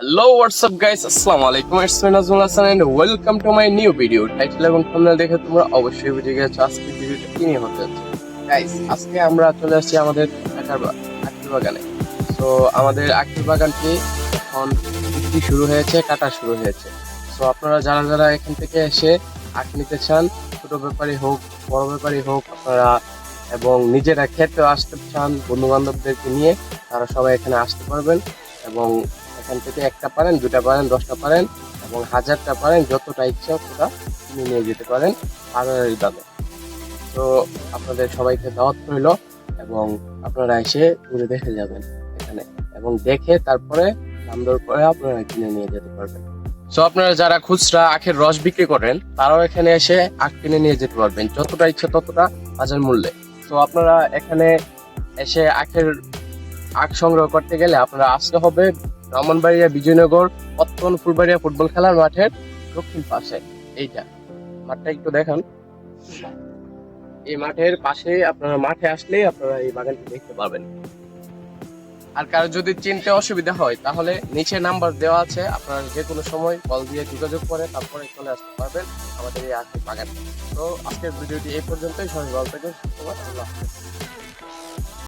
Hello WhatsApp guys আসসালামু আলাইকুম it's me Nazmul Hasan and welcome to my new video title এবং thumbnail দেখে তোমরা অবশ্যই বুঝে গেছো আজকে ভিডিওটা কি নিয়ে হতে যাচ্ছে? গাইস আজকে আমরা চলে আসছি আমাদের আখার আখের বাগানে। তো আমাদের আখের বাগানটি এখন বিক্রি শুরু হয়েছে, কাটা শুরু হয়েছে। তো আপনারা যারা যারা এখান থেকে এসে আখ নিতে চান, ছোট ব্যাপারী হোক, বড় ব্যাপারী হোক, আপনারা এবং নিজেরা খেতে আসতে চান বন্ধু বান্ধবদেরকে নিয়ে, তারা সবাই এখানে আসতে পারবেন এবং এখান থেকে একটা পারেন দুটা পারেন, দশটা পারেন এবং হাজারটা পারেন, যতটা ইচ্ছা ততটা কিনে নিয়ে যেতে পারেন হাজারের দামে। তো আপনাদের সবাইকে দাওয়াত রইল এবং আপনারা এসে ঘুরে দেখে যাবেন এখানে এবং দেখে তারপরে দাম দর করে আপনারা কিনে নিয়ে যেতে পারবেন। সো আপনারা যারা খুচরা আখের রস বিক্রি করেন, তারাও এখানে এসে আখ কিনে নিয়ে যেতে পারবেন, যতটা ইচ্ছা ততটা বাজার মূল্যে। তো আপনারা এখানে এসে আখের আখ সংগ্রহ করতে গেলে আপনারা আসতে হবে ব্রাহ্মণবাড়িয়া বিজয়নগর পত্তন ফুলবাড়িয়া ফুটবল খেলার মাঠের দক্ষিণ পাশে। এইটা। মাঠটা একটু দেখান। এই মাঠের পাশে আপনারা মাঠে আসলেই আপনারা এই বাগানটি দেখতে পাবেন। আর কারও যদি চিনতে অসুবিধা হয়, তাহলে নিচে নাম্বার দেওয়া আছে। আপনারা যে কোনো সময় কল দিয়ে যোগাযোগ করে তারপরে চলে আসতে পারবেন আমাদের এই আখের বাগান তো আজকের ভিডিওটি এই পর্যন্তই। সবাই ভালো থাকবেন আল্লাহ।